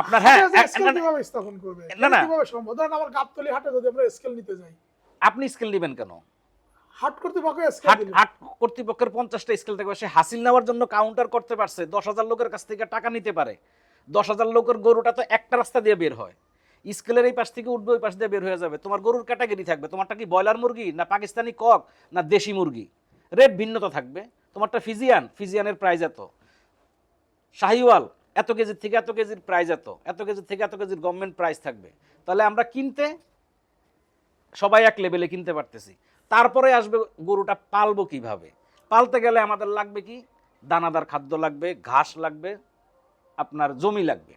আপনার হ্যাঁ স্কেল না, না, কীভাবে স্থাপন করবে? না, না। কীভাবে সম্ভব? ধরেন আমার গাবতলি হাটে যদি আমরা স্কেল নিতে যাই। আপনি স্কেল নেবেন কেন? হাট কর্তৃপক্ষ হাট হাট কর্তৃপক্ষের পঞ্চাশটা স্কেল থাকবে। সে হাসিল নেওয়ার জন্য কাউন্টার করতে পারছে দশ হাজার লোকের কাছ থেকে টাকা নিতে পারে। দশ হাজার লোকের গরুটা তো একটা রাস্তা দিয়ে বের হয়। স্কেলের এই পাশ থেকে উঠবে ওই পাশ দিয়ে বের হয়ে যাবে। তোমার গরুর ক্যাটাগরি থাকবে। তোমারটা কি ব্রয়লার মুরগি না পাকিস্তানি কক না দেশি মুরগি? রেট ভিন্নতা থাকবে। তোমারটা ফিজিয়ান ফিজিয়ানের প্রাইস এত। শাহিওয়াল এত কেজির থেকে এত কেজির প্রাইস এত এত কেজির থেকে এত কেজির গভর্নমেন্ট প্রাইস থাকবে। তাহলে আমরা কিনতে, সবাই এক লেভেলে কিনতে পারতেছি। তারপরে আসবে গরুটা পালবো কীভাবে? পালতে গেলে আমাদের লাগবে কি? দানাদার খাদ্য লাগবে, ঘাস লাগবে, আপনার জমি লাগবে।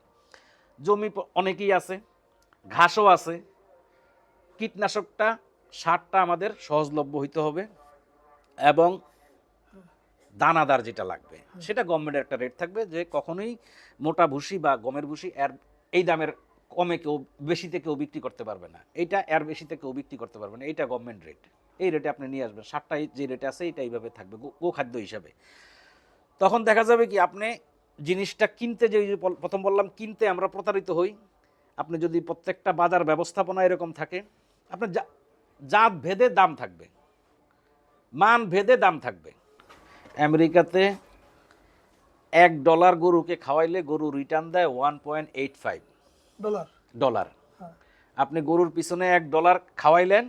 জমি অনেকেই আছে, ঘাসও আছে। কীটনাশকটা, সারটা আমাদের সহজলভ্য হইতে হবে এবং দানাদার যেটা লাগবে। সেটা গভর্নমেন্টের একটা রেট থাকবে যে কখনোই মোটা ভুসি বা গমের ভুসি এর এই দামের কমে কেউ বেশিতে কেউ বিক্রি করতে পারবে না। এইটা এর বেশিতে কেউ বিক্রি করতে পারবে না। এইটা গভর্নমেন্ট রেট এই রেটে আপনি নিয়ে আসবেন। সারটা যে রেটে আছে এটা এইভাবে থাকবে। গো- গোখাদ্য হিসাবে। তখন দেখা যাবে কি আপনি জিনিসটা কিনতে যে প্রথম বললাম, কিনতে আমরা প্রতারিত হই। আপনি যদি প্রত্যেকটা বাজার ব্যবস্থাপনা এরকম থাকে, আপনার জাত ভেদে দাম থাকবে। মান ভেদে দাম থাকবে। আমেরিকাতে এক ডলার গরুকে খাওয়াইলে গরু রিটার্ন দেয় one point eight five dollar. Dollar. হ্যাঁ। আপনি গরুর পিছনে এক ডলার খাওয়াইলেন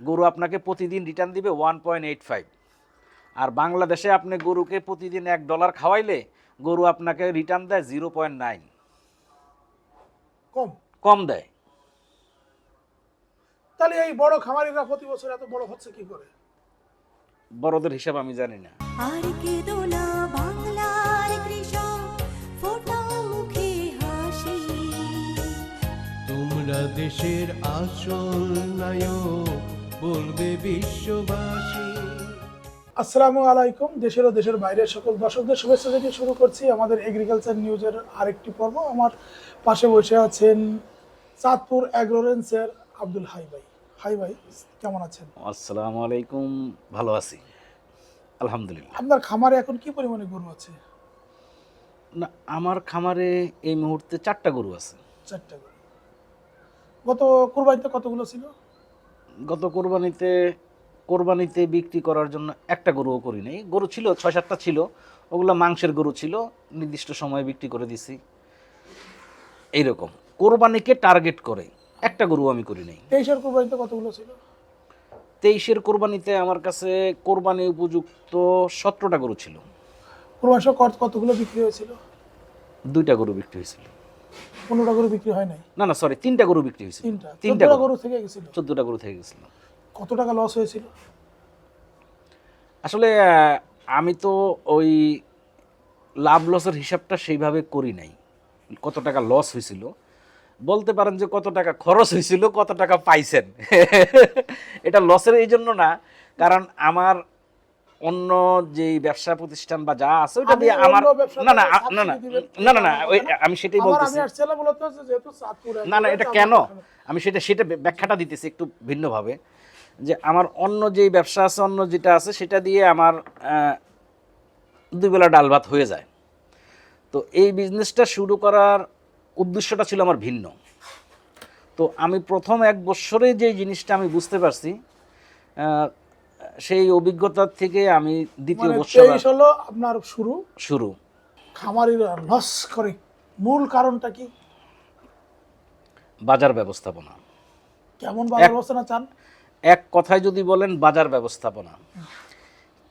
গরু আপনাকে প্রতিদিন রিটার্ন দিবে ওয়ান পয়েন্ট এইট ফাইভ আর বাংলাদেশে আপনি গরুকে প্রতিদিন এক ডলার খাওয়াইলে গরু আপনাকে রিটার্ন দেয় জিরো পয়েন্ট নাইন কম। কম দেয়। তাহলে এই বড় খামারিরা প্রতি বছর এত বড় হচ্ছে কি করে? বড়দের হিসাব আমি জানি না। আর কেঁদো না বাংলার কৃষক ফোটাও মুখে হাসি। তোমরা দেশের আসল নায়ক বলবে বিশ্ববাসী। আসসালামু আলাইকুম দেশের ও দেশের বাইরের সকল দর্শকদের শুভেচ্ছা জানিয়ে শুরু করছি আমাদের এগ্রিকালচার নিউজের আরেকটি পর্ব। আমার পাশে বসে আছেন চাঁদপুর অ্যাগ্রোরেন্সের আব্দুল হাই ভাই। হাই ভাই কেমন আছেন? আসসালামু আলাইকুম ভালো আছি। আলহামদুলিল্লাহ। আপনার খামারে এখন কি পরিমাণে গরু আছে? না আমার খামারে এই মুহূর্তে চারটা গরু আছে। চারটা গরু। গত কুরবানিতে কতগুলো ছিল? গত কোরবানিতে কোরবানিতে বিক্রি করার জন্য একটা গরুও করি নাই। গরু ছিল ছয় সাতটা ছিল ওগুলো মাংসের গরু ছিল নির্দিষ্ট সময়ে বিক্রি করে দিছি। এইরকম। কোরবানিকে টার্গেট করে একটা গরু আমি করি নাই। তেইশের কোরবানিতে কতগুলো ছিল? তেইশের কোরবানিতে আমার কাছে কোরবানি উপযুক্ত সতেরোটা গরু ছিল। কুরবানি সহ কতগুলো বিক্রি হয়েছিল? দুইটা গরু বিক্রি হয়েছিল। পনেরোটা গরু বিক্রি হয় নাই? না না সরি তিনটা গরু বিক্রি হয়েছিল। তিনটা। তিনটা গরু। গরু থেকে গেছিল? চোদ্দটা গরু থেকে গেছিল। কত টাকা লস হয়েছিল? আসলে আমি তো ওই লাভ লসের হিসাবটা সেইভাবে করি নাই। কত টাকা লস হয়েছিল? বলতে পারেন যে কত টাকা খরচ হয়েছিল কত টাকা পাইছেন। এটা লসের এই জন্য না কারণ আমার অন্য যে ব্যবসা প্রতিষ্ঠান বা যা আছে ওইটা দিয়ে আমার না না না না না না আমি সেটাই বলতেছি। না না এটা কেন? আমি সেটা সেটা ব্যাখ্যাটা দিতেছি একটু ভিন্নভাবে যে আমার অন্য যেই ব্যবসা আছে অন্য যেটা আছে সেটা দিয়ে আমার আহ, দুই বেলা ডাল ভাত হয়ে যায়। তো এই বিজনেসটা শুরু করার উদ্দেশ্যটা ছিল আমার ভিন্ন। তো আমি প্রথম এক বছরে যে জিনিসটা আমি বুঝতে পারছি সেই অভিজ্ঞতার থেকে আমি দ্বিতীয় মানে বছর হলো আপনার শুরু। শুরু। খামারিরা লস করে মূল কারণটা কি? বাজার ব্যবস্থাপনা। কেমন বাজার অবস্থানা চান? এক কথায় যদি বলেন বাজার ব্যবস্থাপনা।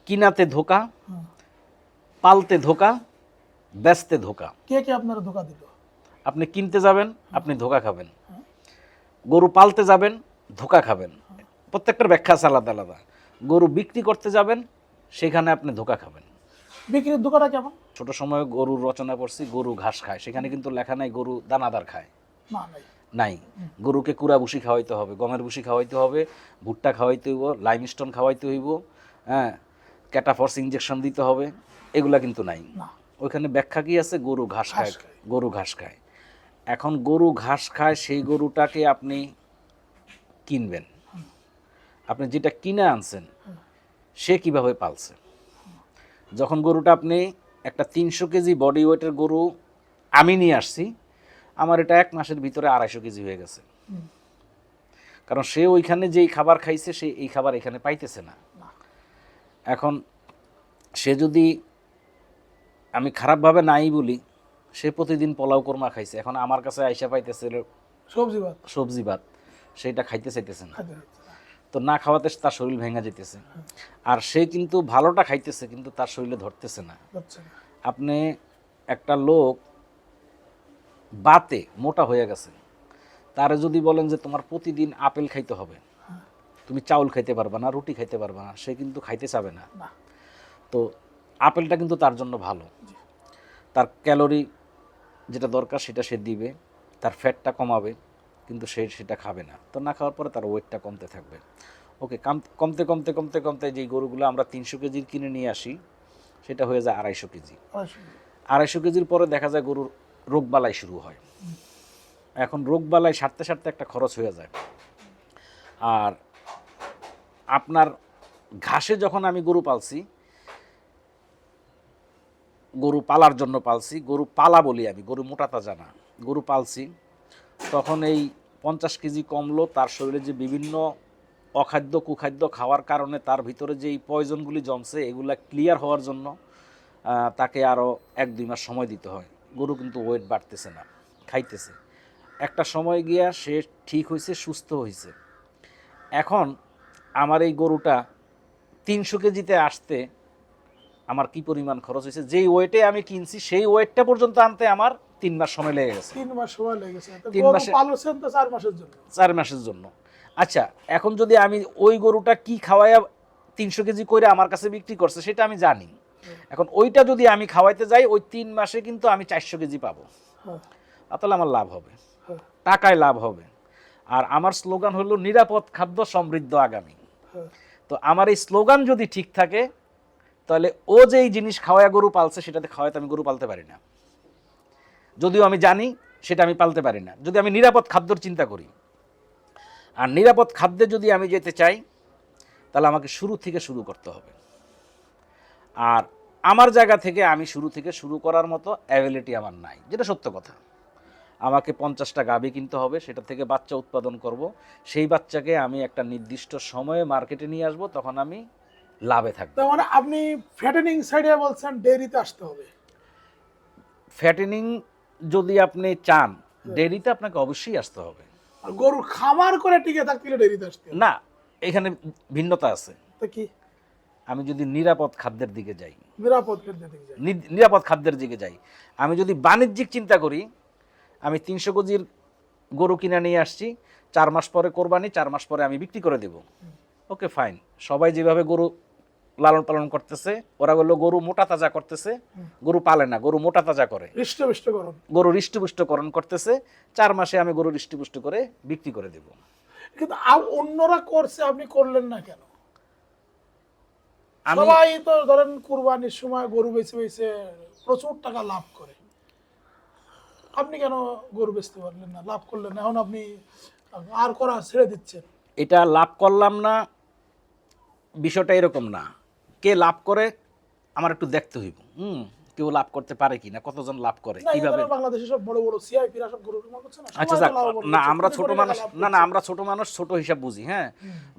কিনাতে ধোকা পালতে ধোকা বেচতে ধোকা। কে কে আপনারা ধোকা দিল? আপনি কিনতে যাবেন আপনি ধোকা খাবেন। গরু পালতে যাবেন ধোকা খাবেন। প্রত্যেকটার ব্যাখ্যা আছে আলাদা আলাদা। গরু বিক্রি করতে যাবেন সেখানে আপনি ধোকা খাবেন। বিক্রির ধোকাটা কেমন? ছোট সময়ে গরুর রচনা করছি গরু ঘাস খায়। সেখানে কিন্তু লেখা নাই গরু দানাদার খায়। নাই। নাই। গরুকে কুড়া ভুসি খাওয়াইতে হবে গমের ভুসি খাওয়াইতে হবে ভুট্টা খাওয়াইতে হইব লাইমস্টোন খাওয়াইতে হইব হ্যাঁ ক্যাটাফর্স ইঞ্জেকশন দিতে হবে এগুলা কিন্তু নাই। ওইখানে ব্যাখ্যা কি আছে? গরু ঘাস খায়। গরু ঘাস খায়। এখন গরু ঘাস খায়, সেই গরুটাকে আপনি কিনবেন। আপনি যেটা কিনে আনছেন, সে কীভাবে পালছে? যখন গরুটা আপনি একটা তিনশো কেজি বডি ওয়েটের গরু আমি নিয়ে আসছি, আমার এটা এক মাসের ভিতরে আড়াইশো কেজি হয়ে গেছে। কারণ সে ওইখানে যেই খাবার খাইছে, সে এই খাবার এখানে পাইতেছে না। এখন সে যদি আমি খারাপভাবে নাই বলি সে প্রতিদিন পোলাও কোরমা খাইছে। এখন আমার কাছে আইসা পাইতেছে সবজি ভাত। সবজি ভাত সেটা খাইতে চাইতেছে না। তো না খাওয়াতে তার শরীর ভেঙে যেতেছে। আর সে কিন্তু ভালোটা খাইতেছে কিন্তু তার শরীরে ধরতেছে না। আপনি একটা লোক বাতে মোটা হয়ে গেছে তারে যদি বলেন যে তোমার প্রতিদিন আপেল খাইতে হবে তুমি চাউল খাইতে পারবা না রুটি খাইতে পারবা না সে কিন্তু খাইতে চাবে না। তো আপেলটা কিন্তু তার জন্য ভালো। তার ক্যালোরি যেটা দরকার সেটা সে দিবে, তার ফ্যাটটা কমাবে, কিন্তু সে সেটা খাবে না। তো না খাওয়ার পরে তার ওয়েটটা কমতে থাকবে। ওকে কমতে কমতে কমতে কমতে যেই গরুগুলো আমরা তিনশো কেজির কিনে নিয়ে আসি, সেটা হয়ে যায় আড়াইশো কেজি। আড়াইশো কেজির পরে দেখা যায় গরুর রোগবালাই শুরু হয়। এখন রোগবালাই সারতে সারতে একটা খরচ হয়ে যায়। আর আপনার ঘাসে যখন আমি গরু পালছি গরু পালার জন্য পালছি, গরু পালা বলি আমি, গরু মোটা তাজা না, গরু পালছি। তখন এই পঞ্চাশ কেজি কমলো, তার শরীরে যে বিভিন্ন অখাদ্য, কুখাদ্য খাওয়ার কারণে তার ভিতরে যে এই পয়জনগুলি জমছে, এগুলা ক্লিয়ার হওয়ার জন্য তাকে আরও এক, দুই মাস সময় দিতে হয়। গরু কিন্তু ওয়েট বাড়তেছে না, খাইতেছে। একটা সময় গিয়া সে ঠিক হয়েছে সুস্থ হয়েছে এখন আমার এই গরুটা তিনশো কেজিতে আসতে আমার কি পরিমাণ খরচ হয়েছে? যেই ওয়েটে আমি কিনছি সেই ওয়েটটা পর্যন্ত আনতে আমার তিন মাস সময় লেগে গেছে। তিন মাস সময় লেগেছে তো তিন মাসে- পালছেন তো চার মাসের জন্য। চার মাসের জন্য। আচ্ছা এখন যদি আমি ওই গরুটা কি খাওয়াইয়া তিনশো কেজি করে আমার কাছে বিক্রি করছে সেটা আমি জানি। এখন ওইটা যদি আমি খাওয়াইতে যাই ওই তিন মাসে কিন্তু আমি চারশো কেজি পাবো। হ্যাঁ। তাহলে আমার লাভ হবে। হ্যাঁ। টাকায় লাভ হবে। আর আমার স্লোগান হলো নিরাপদ খাদ্য সমৃদ্ধ আগামী। হ্যাঁ। তো আমার এই স্লোগান যদি ঠিক থাকে তাহলে ও যে এই জিনিস খাওয়ায় গরু পালছে, সেটাতে খাওয়াইতে আমি গরু পালতে পারি না। যদিও আমি জানি, সেটা আমি পালতে পারি না। যদি আমি নিরাপদ খাদ্যর চিন্তা করি, আর নিরাপদ খাদ্যে যদি আমি যেতে চাই, তাহলে আমাকে শুরু থেকে শুরু করতে হবে। আর আমার জায়গা থেকে আমি শুরু থেকে শুরু করার মতো অ্যাবিলিটি আমার নাই, যেটা সত্য কথা। আমাকে পঞ্চাশটা গাভী কিনতে হবে, সেটা থেকে বাচ্চা উৎপাদন করব। সেই বাচ্চাকে আমি একটা নির্দিষ্ট সময়ে মার্কেটে নিয়ে আসব, তখন আমি লাভে থাকব। তার মানে আপনি ফ্যাটেনিং সাইডে বলছেন ডেয়ারিতে আসতে হবে। ফ্যাটেনিং যদি আপনি চান ডেরিতে আপনাকে অবশ্যই আসতে হবে। আর গরুর খামার করে টিকে থাকতে গেলে ডেয়ারিতে আসতে হবে। না এখানে ভিন্নতা আছে। তো কি? আমি যদি নিরাপদ খাদ্যের দিকে যাই। নিরাপদ থেকে যায় নি- নিরাপদ খাদ্যের দিকে যাই। আমি যদি বাণিজ্যিক চিন্তা করি আমি তিনশো কেজির গরু কিনে নিয়ে আসছি চার মাস পরে কোরবানি চার মাস পরে আমি বিক্রি করে দেব। Okay fine. সবাই যেভাবে গরু লালন পালন করতেছে। ওরা বলল গরু মোটা তাজা করতেছে। গরু পালে না গরু মোটা তাজা করে। গরু হৃষ্টপুষ্টকরণ করতেছে। চার মাসে আমি গরু হৃষ্টপুষ্ট করে বিক্রি করে দেব। কিন্তু অন্যরা করছে আপনি করলেন না কেন? সবাই তো ধরেন কুরবানির সময় গরু বেছে বেছে প্রচুর টাকা লাভ করে। আপনি কেন গরু বেচতে পারলেন না? লাভ করলেন না। এখন আপনি আর করা ছেড়ে দিচ্ছেন। এটা লাভ করলাম না বিষয়টা এরকম না। কে লাভ করে আমার একটু দেখতে হইব। হুম কেউ লাভ করতে পারে কি না কতজন লাভ করে কীভাবে? বাংলাদেশে সব বড় বড় সিআইপিরা সব গরু করছে না? আচ্ছা না আমরা ছোট মানুষ না না আমরা ছোট মানুষ ছোট হিসাব বুঝি হ্যাঁ?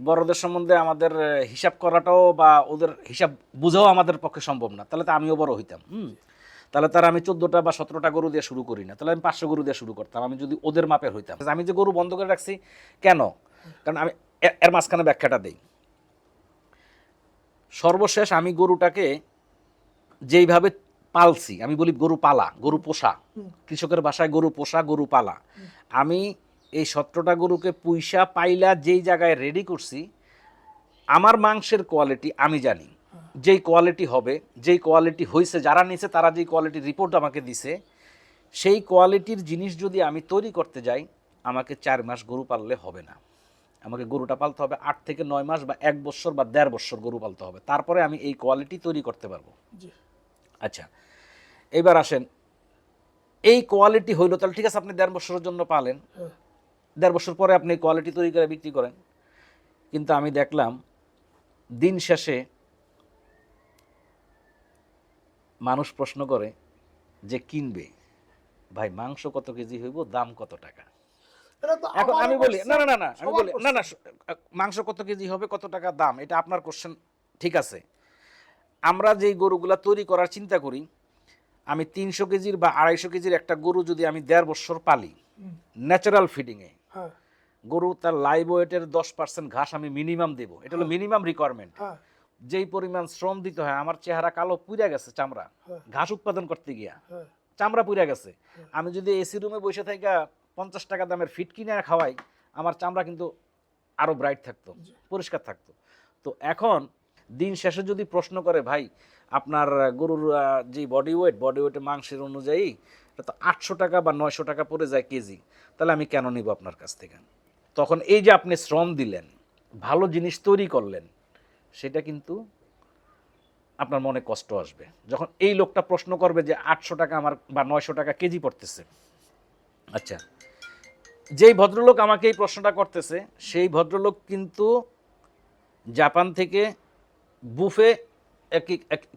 বড়দের সম্বন্ধে আমাদের হিসাব করাটাও বা ওদের হিসাব বুঝাও আমাদের পক্ষে সম্ভব না। তাহলে তো আমিও বড় হইতাম হুম? তাহলে তার আমি চোদ্দোটা বা সতেরোটা গরু দিয়ে শুরু করি না। তাহলে আমি পাঁচশো গরু দিয়ে শুরু করতাম আমি যদি ওদের মাপের হইতাম। আমি যে গরু বন্ধ করে রাখছি কেন? কারণ আমি এর মাঝখানে ব্যাখ্যাটা দেই। সর্বশেষ আমি গরুটাকে যেইভাবে পালছি আমি বলি গরু পালা গরু পোষা। কৃষকের বাসায় গরু পোষা গরু পালা। আমি এই সতেরোটা গরুকে পুইসা পাইলা যেই জায়গায় রেডি করছি আমার মাংসের কোয়ালিটি আমি জানি। যেই কোয়ালিটি হবে যেই কোয়ালিটি হয়েছে যারা নিছে তারা যেই কোয়ালিটির রিপোর্ট আমাকে দিছে সেই কোয়ালিটির জিনিস যদি আমি তৈরি করতে যাই আমাকে চার মাস গরু পাললে হবে না। আমাকে গরুটা পালতে হবে আট থেকে নয় মাস বা এক বছর বা দেড় বছর গরু পালতে হবে। তারপরে আমি এই কোয়ালিটি তৈরি করতে পারব। আচ্ছা এবার আসেন এই কোয়ালিটি হইল তাহলে ঠিক আছে আপনি দেড় বছরের জন্য পালেন। হ্যাঁ। দেড় বছর পরে আপনি কোয়ালিটি তৈরি করে বিক্রি করেন। কিন্তু আমি দেখলাম দিন শেষে মানুষ প্রশ্ন করে যে কিনবে। ভাই মাংস কত কেজি হইব দাম কত টাকা? এখন আমি বলি না না না না আমি বলি না না মাংস কত কেজি হবে কত টাকা দাম এটা আপনার কোশ্চেন ঠিক আছে। আমরা যেই গরুগুলা তৈরি করার চিন্তা করি আমি তিনশো কেজির বা আড়াইশো কেজির একটা গরু যদি আমি দেড় বছর পালি ন্যাচারাল ফিডিংয়ে হ্যাঁ। গরু তার লাইভ ওয়েটের দশ পার্সেন্ট ঘাস আমি মিনিমাম দেবো এটা হলো মিনিমাম রিকোয়ারমেন্ট হ্যাঁ। যেই পরিমাণ শ্রম দিতে হয় আমার চেহারা কালো পুড়ে গেছে চামড়া হ্যাঁ। ঘাস উৎপাদন করতে গিয়া হ্যাঁ। চামড়া পুড়ে গেছে। আমি যদি এসি রুমে বসে থাকা পঞ্চাশ টাকা দামের ফিট কিনে খাওয়াই আমার চামড়া কিন্তু আরও ব্রাইট থাকতো পরিষ্কার থাকতো। তো এখন দিন শেষে যদি প্রশ্ন করে ভাই আপনার গরুর যে বডি ওয়েট বডি ওয়েটের মাংসের অনুযায়ী এটা তো আটশো টাকা বা নয়শো টাকা পড়ে যায় কেজি তাহলে আমি কেন নিব আপনার কাছ থেকে? তখন এই যে আপনি শ্রম দিলেন ভালো জিনিস তৈরি করলেন সেটা কিন্তু আপনার মনে কষ্ট আসবে। যখন এই লোকটা প্রশ্ন করবে যে আটশো টাকা আমার বা নয়শো টাকা কেজি পড়তেছে আচ্ছা যেই ভদ্রলোক আমাকে এই প্রশ্নটা করতেছে, সেই ভদ্রলোক কিন্তু জাপান থেকে বুফে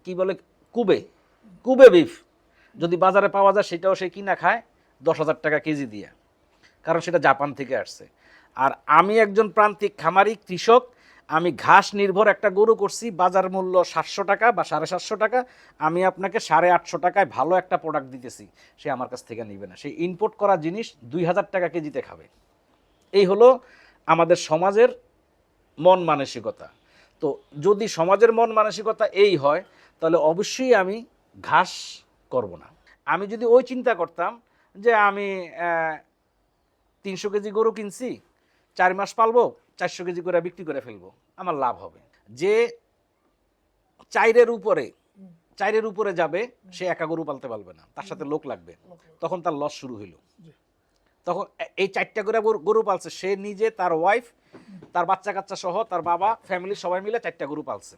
কি বলে, কুবে কুবে বিফ, যদি বাজারে পাওয়া যায় সেটাও সে কিনা খায়, দশ হাজার টাকা কেজি দিয়ে, কারণ সেটা জাপান থেকে আসছে। আর আমি একজন প্রান্তিক খামারি, কৃষক আমি ঘাস নির্ভর একটা গরু করছি, বাজার মূল্য সাতশো টাকা বা সাড়ে সাতশো টাকা, আমি আপনাকে সাড়ে আটশো টাকায় ভালো একটা প্রোডাক্ট দিতেছি। সে আমার কাছ থেকে নিবে না। সেই ইম্পোর্ট করা জিনিস দুই হাজার টাকা কেজিতে খাবে। এই হলো আমাদের সমাজের মন মানসিকতা। তো যদি সমাজের মন মানসিকতা এই হয়, তাহলে অবশ্যই আমি ঘাস করব না। আমি যদি ওই চিন্তা করতাম যে আমি তিনশো কেজি গরু কিনছি, চার মাস পালবো চারশো কেজি করে বিক্রি করে ফেলব আমার লাভ হবে। যে চাইরের উপরে চাইরের উপরে যাবে সে একা গরু পালতে পারবে না তার সাথে লোক লাগবে। তখন তার লস শুরু হইল। তখন এই চারটা করে গরু- গরু পালছে সে নিজে তার ওয়াইফ তার বাচ্চা কাচ্চা সহ তার বাবা ফ্যামিলি সবাই মিলে চারটা গরু পালছে।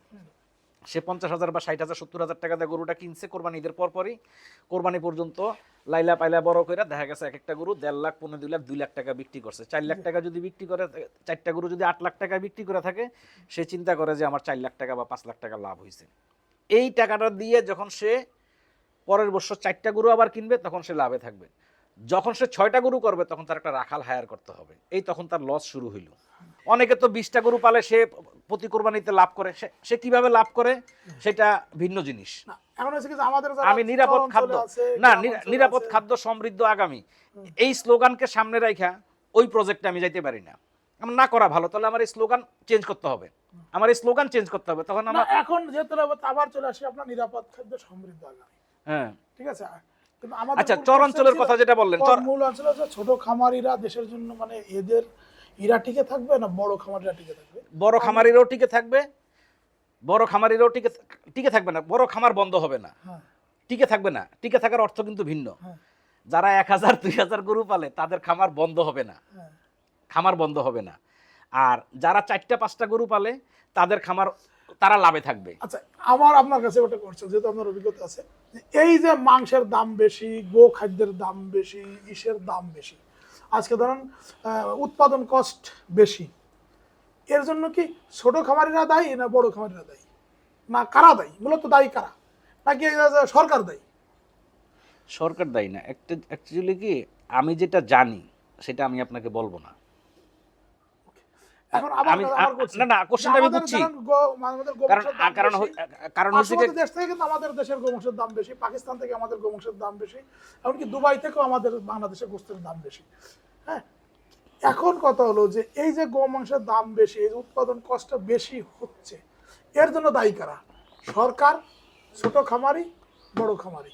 সে পঞ্চাশ হাজার বা ষাট হাজার সত্তর হাজার টাকা দিয়ে গরুটা কিনছে কোরবানি ঈদের পরপরই। কোরবানি পর্যন্ত লাইলা পাইলা বড় করে দেখা গেছে এক একটা গরু দেড় লাখ পনেরো দুই লাখ দুই লাখ টাকা বিক্রি করছে। চার লাখ টাকা যদি বিক্রি করে চারটা গরু যদি আট লাখ টাকা বিক্রি করে থাকে সে চিন্তা করে যে আমার চার লাখ টাকা বা পাঁচ লাখ টাকা লাভ হয়েছে এই টাকাটা দিয়ে যখন সে পরের বছর চারটা গরু আবার কিনবে তখন সে লাভে থাকবে। যখন সে ছয়টা গরু করবে তখন তার একটা রাখাল হায়ার করতে হবে। এই তখন তার লস শুরু হইল। অনেকে তো বিশটা গরু পালে সে প্রতি কোরবানিতে লাভ করে। সে- কীভাবে লাভ করে? সেটা ভিন্ন জিনিস। আমি নিরাপদ খাদ্য না নিরাপদ খাদ্য সমৃদ্ধ আগামী। এই স্লোগানকে সামনে রাখা ওই প্রজেক্টে আমি যাইতে পারি না। আমার না করা ভালো তাহলে আমার এই স্লোগান চেঞ্জ করতে হবে। আমার এই স্লোগান চেঞ্জ করতে হবে তখন আমার এখন যেহেতু আবার চলে আসি আপনার নিরাপদ খাদ্য সমৃদ্ধ আগামী। হ্যাঁ। ঠিক আছে? আচ্ছা মূল চর অঞ্চলের কথা যেটা বললেন মূল অঞ্চল ছোট খামারিরা দেশের জন্য মানে এদের এরা টিকে থাকবে না বড় খামারিরা টিকে থাকবে? বড় খামারিরাও টিকে থাকবে বড় খামারিরাও টিকে টিকে থাকবে না বড় খামার বন্ধ হবে না। হ্যাঁ। টিকে থাকবে না টিকে থাকার অর্থ কিন্তু ভিন্ন। হ্যাঁ। যারা এক হাজার দুই হাজার গরু পালে তাদের খামার বন্ধ হবে না। হ্যাঁ। খামার বন্ধ হবে না। আর যারা চারটা পাঁচটা গরু পালে তাদের খামার তারা লাভে থাকবে। আচ্ছা আমার আপনার কাছে ওটা করছে যেহেতু আপনার অভিজ্ঞতা আছে এই যে মাংসের দাম বেশি গো খাদ্যের দাম বেশি ইসের দাম বেশি আজকে ধরেন উৎপাদন কস্ট বেশি। এর জন্য কি ছোট খামারিরা দায়ী না বড় খামারিরা দায়ী? না কারা দায়ী? মূলত দায়ী কারা? নাকি সরকার দায়ী? সরকার দায়ী না। একটা অ্যাকচুয়ালি কি, আমি যেটা জানি, সেটা আমি আপনাকে বলব না। এখন আমি- না, না, questionটা আমি বুঝছি। ধরেন গো- আমাদের কারণ কারণ কারণ হচ্ছে কি দেশ থেকে কিন্তু আমাদের দেশের গোবংশের দাম বেশি পাকিস্তান থেকে আমাদের গোবংশের দাম বেশি এমনকি দুবাই থেকেও আমাদের বাংলাদেশের গোস্তের দাম বেশি। হ্যাঁ? এখন কথা হলো যে এই যে গোমাংসের দাম বেশি এই উৎপাদন কষ্ট বেশি হচ্ছে এর জন্য দায়ী কারা? সরকার ছোট খামারি বড় খামারি।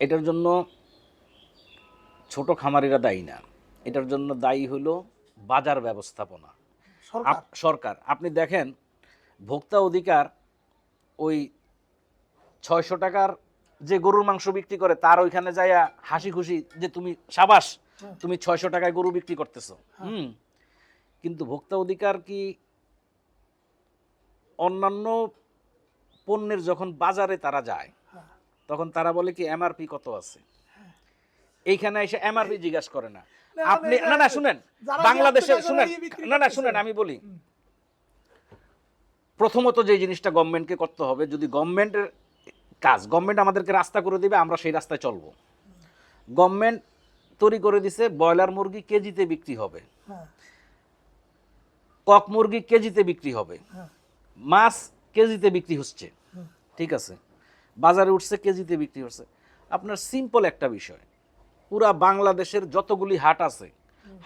এটার জন্য ছোট খামারিরা দায়ী না। এটার জন্য দায়ী হলো বাজার ব্যবস্থাপনা। সরকার? আপনি দেখেন ভোক্তা অধিকার ওই ছয়শো টাকার যে গরুর মাংস বিক্রি করে তার ওইখানে যাইয়া হাসি খুশি যে তুমি সাবাস তুমি ছয়শো টাকায় গরু বিক্রি করতেছো। হুম। কিন্তু ভোক্তা অধিকার কি অন্যান্য পণ্যের যখন বাজারে তারা যায় হ্যাঁ। তখন তারা বলে কি এমআরপি কত আছে? এইখানে এসে এমআরপি জিজ্ঞাসা করে না, আপনি না, না শুনেন। বাংলাদেশে শুনেন। না না শুনেন আমি বলি। প্রথমত যে জিনিসটা গভর্নমেন্টকে করতে হবে যদি গভর্নমেন্টের কাজ গভর্নমেন্ট আমাদেরকে রাস্তা করে দিবে আমরা সেই রাস্তায় চলবো। গভর্নমেন্ট তৈরি করে দিছে ব্রয়লার মুরগি কেজিতে বিক্রি হবে। হ্যাঁ। কক মুরগি কেজিতে বিক্রি হবে। হ্যাঁ। মাছ কেজিতে বিক্রি হচ্ছে। ঠিক আছে? বাজারে উঠছে কেজিতে বিক্রি হচ্ছে। আপনার সিম্পল একটা বিষয়। পুরা বাংলাদেশের যতগুলি হাট আছে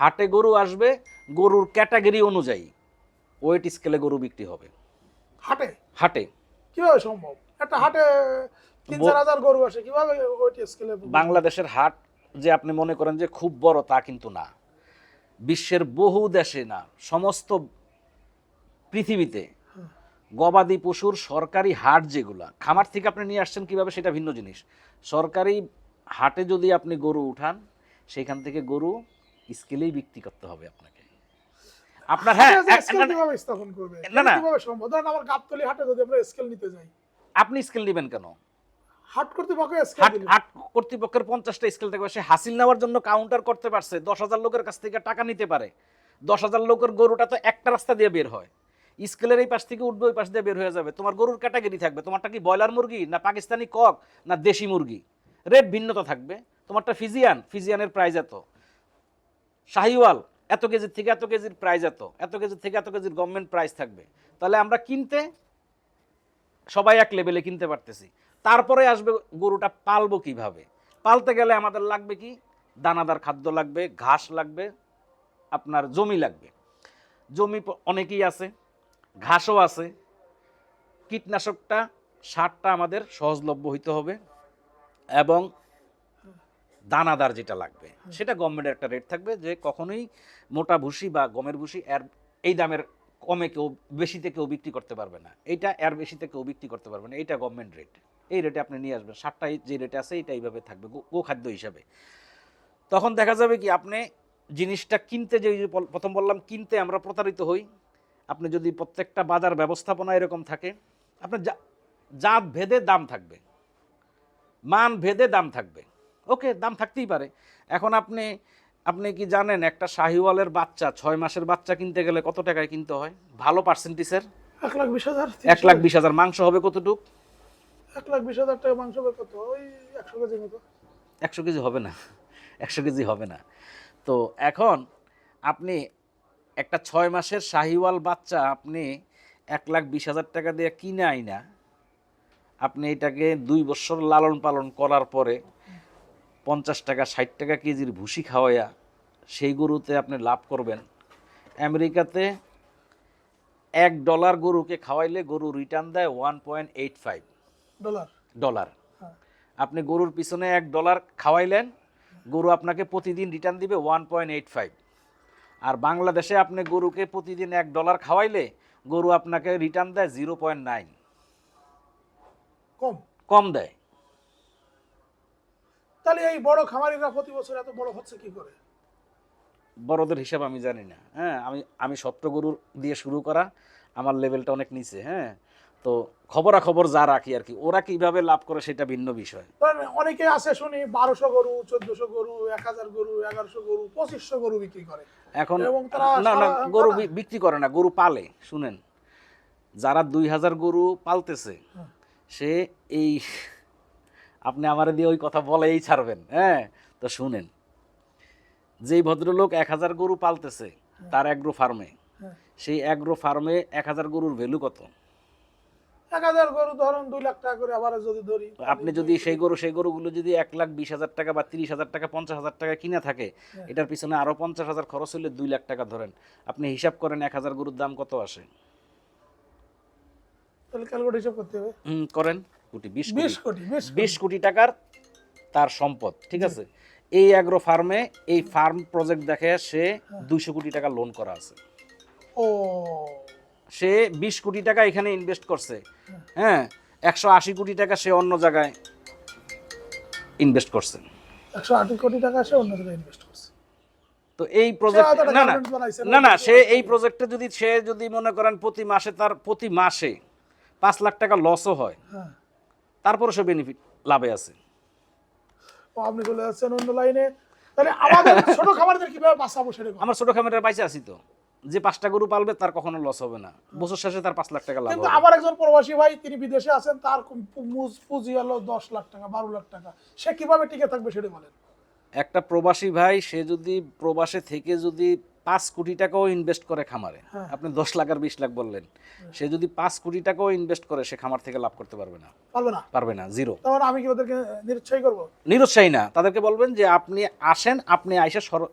হাটে গরু আসবে গরুর ক্যাটাগরি অনুযায়ী ওয়েট স্কেলে গরু বিক্রি হবে। হাটে? হাটে। কীভাবে সম্ভব? একটা হাটে তিন চার হাজার গরু আসে কীভাবে ওইটি স্কেলে বাংলাদেশের হাট যে আপনি মনে করেন যে খুব বড় তা কিন্তু না। বিশ্বের বহু দেশে না সমস্ত পৃথিবীতে গবাদি পশুর সরকারি হাট যেগুলা খামার থেকে আপনি নিয়ে আসছেন কীভাবে সেটা ভিন্ন জিনিস। সরকারি হাটে যদি আপনি গরু উঠান সেখান থেকে গরু স্কেলেই বিক্রি করতে হবে আপনাকে। আপনার হ্যাঁ এক- স্কেল না, না, কীভাবে স্থাপন করবে? না, না। কীভাবে সম্ভব? ধরেন আমার গাবতলি হাটে যদি আমরা স্কেল নিতে যাই। আপনি স্কেল নেবেন কেন? হাট কর্তৃপক্ষ হাট হাট কর্তৃপক্ষের পঞ্চাশটা স্কেল থাকবে। সে হাসিল নেওয়ার জন্য কাউন্টার করতে পারছে দশ হাজার লোকের কাছ থেকে টাকা নিতে পারে। দশ হাজার লোকের গরুটা তো একটা রাস্তা দিয়ে বের হয়। স্কেলের এই পাশ থেকে উঠবে ওই পাশ দিয়ে বের হয়ে যাবে। তোমার গরুর ক্যাটাগরি থাকবে। তোমারটা কি ব্রয়লার মুরগি না পাকিস্তানি কক না দেশি মুরগি? রেট ভিন্নতা থাকবে। তোমারটা ফিজিয়ান, ফিজিয়ানের প্রাইস এত। শাহিওয়াল, এত কেজির থেকে এত কেজির প্রাইস এত। এত কেজির থেকে এত কেজির গভর্নমেন্ট প্রাইস থাকবে। তাহলে আমরা কিনতে, সবাই এক লেভেলে কিনতে পারতেছি। তারপরে আসবে গরুটা পালবো কীভাবে? পালতে গেলে আমাদের লাগবে কি? দানাদার খাদ্য লাগবে, ঘাস লাগবে, আপনার জমি লাগবে। জমি অনেকেই আছে, ঘাসও আছে। কীটনাশকটা, সারটা আমাদের সহজলভ্য হইতে হবে। এবং দানাদার যেটা লাগবে, সেটা গভর্নমেন্টের একটা রেট থাকবে যে কখনোই মোটা ভুসি বা গমের ভুসি এর এই দামের কমে কেউ বেশিতে কেউ বিক্রি করতে পারবে না। এইটা এর বেশিতে কেউ বিক্রি করতে পারবে না, এটা গভর্নমেন্ট রেট এই রেটে আপনি নিয়ে আসবেন সারটা যে রেটে আছে এটা এইভাবে থাকবে, গো- গোখাদ্য হিসাবে। তখন দেখা যাবে কি আপনি জিনিসটা কিনতে যে প্রথম বললাম, কিনতে আমরা প্রতারিত হই। আপনি যদি প্রত্যেকটা বাজার ব্যবস্থাপনা এরকম থাকে, আপনার জাত ভেদে দাম থাকবে। মান ভেদে দাম থাকবে। ওকে দাম থাকতেই পারে। এখন আপনি আপনি কি জানেন একটা শাহিওয়ালের বাচ্চা ছয় মাসের বাচ্চা কিনতে গেলে কত টাকায় কিনতে হয়? ভালো পার্সেন্টেজের? এক লাখ বিশ হাজার এক লাখ বিশ হাজার। মাংস হবে কতটুক? এক লাখ বিশ হাজার টাকা মাংস হবে কত? ওই একশো কেজি মতো। একশো কেজি হবে না। একশো কেজি হবে না। তো এখন আপনি একটা ছয় মাসের শাহিওয়াল বাচ্চা আপনি এক লাখ বিশ হাজার টাকা দিয়ে কিনে আইনা আপনি এটাকে দুই বছর লালন পালন করার পরে পঞ্চাশ টাকা ষাট টাকা কেজির ভুসি খাওয়াইয়া সেই গরুতে আপনি লাভ করবেন। আমেরিকাতে এক ডলার গরুকে খাওয়াইলে গরু রিটার্ন দেয় one point eight five dollar? Dollar. হ্যাঁ। আপনি গরুর পিছনে এক ডলার খাওয়াইলেন গরু আপনাকে প্রতিদিন রিটার্ন দিবে ওয়ান পয়েন্ট এইট ফাইভ আর বাংলাদেশে আপনি গরুকে প্রতিদিন এক ডলার খাওয়াইলে গরু আপনাকে রিটার্ন দেয় জিরো পয়েন্ট নাইন কম। কম দেয়। তাহলে এই বড় খামারিরা প্রতি বছর এত বড় হচ্ছে কি করে? বড়দের হিসাব আমি জানি না হ্যাঁ আমি আমি সত্য গরুর দিয়ে শুরু করা আমার লেভেলটা অনেক নিচে হ্যাঁ তো খবরাখবর যা রাখি আর কি ওরা কীভাবে লাভ করে সেটা ভিন্ন বিষয়। অনেকে আছে শুনি বারোশো গরু চোদ্দশো গরু এক হাজার গরু এগারোশো গরু পঁচিশশো গরু বিক্রি করে। এখন না না গরু বিক্রি করে না গরু পালে শুনেন। যারা দুই হাজার গরু পালতেছে। সে এই আপনি আমার দিয়ে ওই কথা বলেই ছাড়বেন হ্যাঁ? তো শুনেন যেই ভদ্রলোক এক হাজার গরু পালতেছে তার অ্যাগ্রো ফার্মে হ্যাঁ। সেই অ্যাগ্রো ফার্মে এক হাজার গরুর ভ্যালু কত? এক হাজার গরু ধরেন দুই লাখ টাকা করে আবার যদি ধরি। আপনি যদি সেই গরু সেই গরুগুলো যদি এক লাখ বিশ হাজার টাকা বা তিরিশ হাজার টাকা পঞ্চাশ হাজার টাকা কিনে থাকে হ্যাঁ। এটার পিছনে আরও পঞ্চাশ হাজার খরচ হলে দুই লাখ টাকা ধরেন। আপনি হিসাব করেন এক হাজার গরুর দাম কত আসে? তাহলে ক্যালকুলেট হিসাব করতে হবে। হুম, করেন কোটি বিশ বিশ কোটি কোটি। বিশ বিশ কোটি টাকার তার সম্পদ ঠিক আছে? এই অ্যাগ্রো ফার্মে এই ফার্ম প্রজেক্ট দেখে সে দুইশো কোটি টাকা লোন করা আছে। ও। সে বিশ কোটি টাকা এখানে ইনভেস্ট করছে। হ্যাঁ। একশো আশি কোটি টাকা সে অন্য জায়গায় ইনভেস্ট করছে। একশো আশি কোটি টাকা সে অন্য জায়গায় ইনভেস্ট করছে। তো এই প্রজেক্ট না না। না। না সে এই প্রজেক্টে যদি সে যদি মনে করেন প্রতি মাসে তার প্রতি মাসে পাঁচ লাখ টাকা লসও হয়। হ্যাঁ। তারপরে সে বেনিফিট লাভে আছে। ও আপনি চলে যাচ্ছেন অন্য লাইনে তাহলে আমাদের ছোট খামারদের কীভাবে বাঁচাবো সেটা আমার ছোট খামারের বাইচে আছি তো। যে পাঁচটা গরু পালবে তার কখনো লস হবে না। বছর শেষে তার পাঁচ লাখ টাকা লাভ কিন্তু আমার একজন প্রবাসী ভাই তিনি বিদেশে আছেন তার পুঁজি হলো দশ লাখ টাকা বারো লাখ টাকা। সে কীভাবে টিকে থাকবে সেটা বলেন। একটা প্রবাসী ভাই সে যদি প্রবাসে থেকে যদি পাঁচ কোটি টাকাও ইনভেস্ট করে খামারে। হ্যাঁ। আপনি দশ লাখ আর বিশ লাখ বললেন। সে যদি পাঁচ কোটি টাকাও ইনভেস্ট করে সে খামার থেকে লাভ করতে পারবে না। পারবে না? পারবে না জিরো আমি কি ওদেরকে নিরুৎসাহী করব? নিরুৎসাহী না। তাদেরকে বলবেন যে আপনি আসেন আপনি আইসা সর-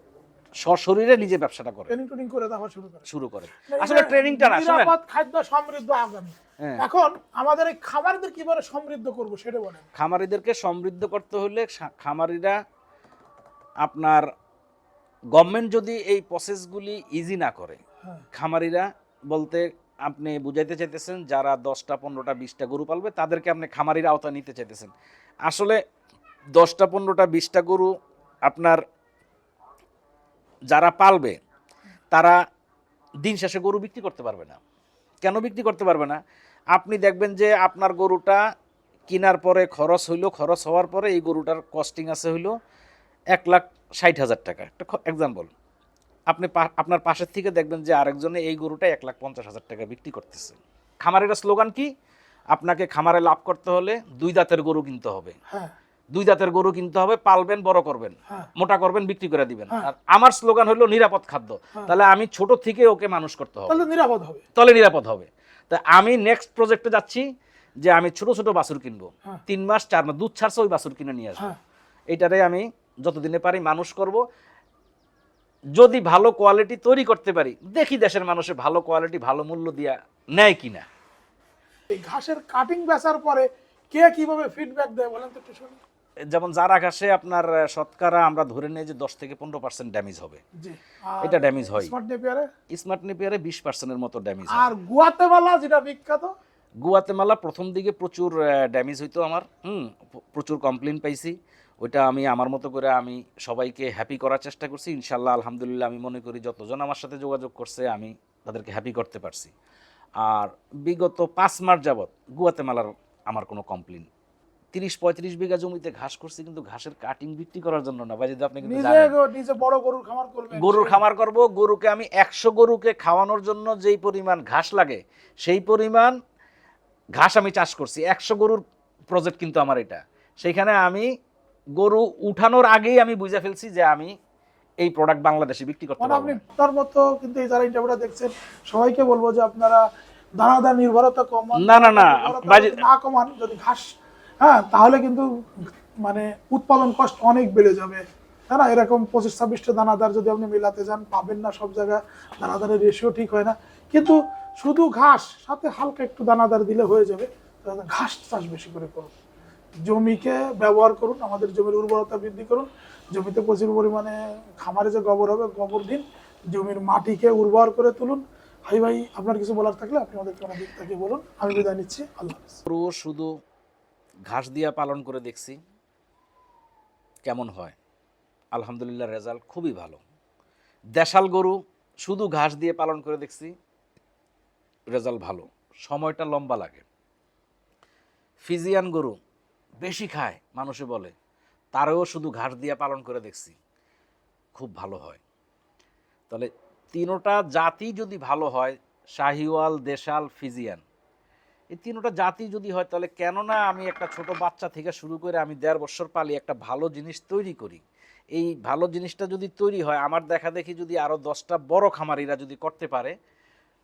সশরীরে নিজে ব্যবসাটা করেন। ট্রেনিং ট্রেনিং করে তারপর শুরু করে শুরু করে আসলে ট্রেনিংটা না শোনেন। খাদ্য সমৃদ্ধ আগামী। হ্যাঁ। এখন আমাদের এই খাবারদের কীভাবে সমৃদ্ধ করব সেটা বলেন। খামারিদেরকে সমৃদ্ধ করতে হলে খামারিরা আপনার গভর্নমেন্ট যদি এই প্রসেসগুলি ইজি না করে হ্যাঁ। খামারিরা বলতে আপনি বুঝাইতে চাইতেছেন যারা দশটা পনেরোটা বিশটা গরু পালবে তাদেরকে আপনি খামারির আওতা নিতে চাইতেছেন। আসলে দশটা পনেরোটা বিশটা গরু আপনার যারা পালবে তারা দিন শেষে গরু বিক্রি করতে পারবে না। কেন বিক্রি করতে পারবে না? আপনি দেখবেন যে আপনার গরুটা কেনার পরে খরচ হইল খরচ হওয়ার পরে এই গরুটার কস্টিং আছে হইল এক লাখ ষাট হাজার টাকা। একটা এক্সাম্পল আপনি আপনার পাশের থেকে দেখবেন যে আরেকজনে এই গরুটা এক লাখ পঞ্চাশ হাজার টাকা বিক্রি করতেছে। খামারের স্লোগান কি? আপনাকে খামারে লাভ করতে হলে দুই দাঁতের গরু কিনতে হবে। হ্যাঁ। দুই দাঁতের গরু কিনতে হবে পালবেন বড় করবেন হ্যাঁ। মোটা করবেন বিক্রি করে দিবেন। হ্যাঁ। আর আমার স্লোগান হলো নিরাপদ খাদ্য। তাহলে আমি ছোট থেকে ওকে মানুষ করতে হবে। তাহলে নিরাপদ হবে। তাহলে নিরাপদ হবে। তা আমি নেক্সট প্রজেক্টে যাচ্ছি যে আমি ছোট ছোট বাছুর কিনবো। তিন মাস চার মাস দুধ ছাড়ছে ওই বাছুর কিনে নিয়ে আসব। এটারে আমি যতদিনে পারি মানুষ করব। যদি ভালো কোয়ালিটি তৈরি করতে পারি দেখি দেশের মানুষে ভালো কোয়ালিটি ভালো মূল্য দিয়া নেয় কিনা। এই ঘাসের কাটিং বেচার পরে কে কীভাবে ফিডব্যাক দেয় বলেন তো শুনি যেমন যারা ঘাসে আপনার শতকরা আমরা ধরে নিই যে দশ থেকে পনেরো পার্সেন্ট ড্যামেজ হবে। জি। এটা ড্যামেজ হয়। স্মার্ট নেপিয়ারে স্মার্ট নেপিয়ারে বিশ পার্সেন্টের মতো ড্যামেজ আর গুয়াতেমালা যেটা বিখ্যাত? গুয়াতেমালা প্রথম দিকে প্রচুর ড্যামেজ হইতো আমার। হুম প্রচুর কমপ্লেন পাইছি। ওইটা আমি আমার মতো করে আমি সবাইকে হ্যাপি করার চেষ্টা করছি। ইনশাল্লাহ আলহামদুলিল্লাহ আমি মনে করি যতজন আমার সাথে যোগাযোগ করছে আমি তাদেরকে হ্যাপি করতে পারছি। আর বিগত পাঁচ মাস যাবৎ গুয়াতেমালার আমার কোনো কমপ্লেন তিরিশ পঁয়ত্রিশ বিঘা জমিতে ঘাস করছি কিন্তু ঘাসের কাটিং বিক্রি করার জন্য না। বাজিদ আপনি কিন্তু গরুর খামার করব গরুকে আমি একশো গরুকে খাওয়ানোর জন্য যেই পরিমাণ ঘাস লাগে সেই পরিমাণ ঘাস আমি চাষ করছি। একশো গরুর প্রজেক্ট কিন্তু আমার এটা। সেইখানে আমি গরু উঠানোর আগেই আমি বুঝে ফেলছি যে আমি এই প্রোডাক্ট বাংলাদেশে বিক্রি করতে মানে পারব আপনি তার মতো কিন্তু এই যারা ইন্টারভিউটা দেখছেন সবাইকে বলব যে আপনারা দানাদার নির্ভরতা কমান না, না, না, না কমান যদি ঘাস হ্যাঁ তাহলে কিন্তু মানে উৎপাদন কষ্ট অনেক বেড়ে যাবে। হ্যাঁ না এরকম পঁচিশ ছাব্বিশটা দানাদার যদি আপনি মেলাতে যান পাবেন না সব জায়গায় দানাদারের রেশিও ঠিক হয় না। কিন্তু শুধু ঘাস সাথে হালকা একটু দানাদার দিলে হয়ে যাবে ঘাস চাষ বেশি করে করুন জমিকে ব্যবহার করুন, আমাদের জমির উর্বরতা বৃদ্ধি করুন, জমিতে প্রচুর পরিমাণে খামারে যে গোবর হবে, গোবর দিন, জমির মাটিকে উর্বর করে তুলুন। ভাই ভাই, আপনার কিছু বলার থাকলে আপনি আমাদেরকে আমার দিক থেকে বলুন, আমি বিদায় নিচ্ছি, আল্লাহ গরু শুধু ঘাস দিয়া পালন করে দেখছি, কেমন হয়? আলহামদুলিল্লাহ রেজাল্ট খুবই ভালো। দেশাল গরু শুধু ঘাস দিয়ে পালন করে দেখছি, রেজাল্ট ভালো। সময়টা লম্বা লাগে। ফিজিয়ান গরু বেশি খায়, মানুষে বলে। তারও শুধু ঘাস দিয়া পালন করে দেখছি। খুব ভালো হয়। তাহলে তিনোটা জাতি যদি ভালো হয়, শাহিওয়াল, দেশাল, ফিজিয়ান, এই তিনটা জাতি যদি হয়, তাহলে কেন না আমি একটা ছোট বাচ্চা থেকে শুরু করে আমি দেড় বছর পালি একটা ভালো জিনিস তৈরি করি। এই ভালো জিনিসটা যদি তৈরি হয়, আমার দেখা দেখি যদি আরও দশটা বড় খামারিরা যদি করতে পারে,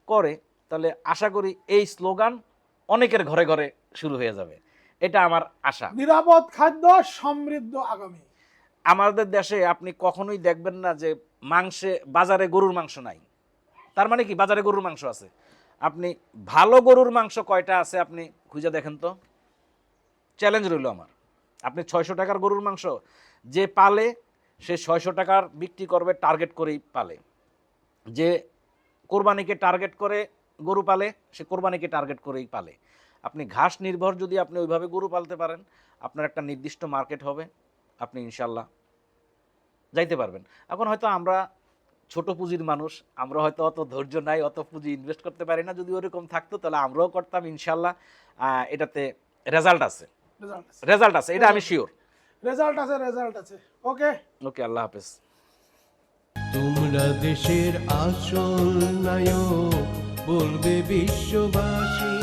করে, তাহলে আশা করি এই স্লোগান অনেকের ঘরে ঘরে শুরু হয়ে যাবে। এটা আমার আশা। নিরাপদ খাদ্য সমৃদ্ধ আগামী। আমাদের দেশে আপনি কখনোই দেখবেন না যে মাংসে বাজারে গরুর মাংস নাই। তার মানে কি? বাজারে গরুর মাংস আছে। আপনি ভালো গরুর মাংস কয়টা আছে আপনি খুঁজে দেখেন তো। চ্যালেঞ্জ রইল আমার। আপনি ছয়শো টাকার গরুর মাংস যে পালে সে ছয়শো টাকার বিক্রি করবে টার্গেট করেই পালে। যে কোরবানিকে টার্গেট করে গরু পালে সে কোরবানিকে টার্গেট করেই পালে। আপনি ঘাস নির্ভর যদি আপনি ওইভাবে গরু পালতে পারেন আপনার একটা নির্দিষ্ট মার্কেট হবে আপনি ইনশাল্লাহ যাইতে পারবেন। এখন হয়তো আমরা ছোট পুঁজির মানুষ আমরা হয়তো অত ধৈর্য নাই অত পুঁজি ইনভেস্ট করতে পারি না যদি ওরকম থাকতো তাহলে আমরাও করতাম ইনশাল্লাহ আহ, এটাতে রেজাল্ট আছে। রেজাল্ট আছে। রেজাল্ট আছে এটা আমি শিওর রেজাল্ট আছে রেজাল্ট আছে। ওকে ওকে আল্লাহ হাফেজ। তোমরা দেশের আসল নায়ক বলবে বিশ্ববাসী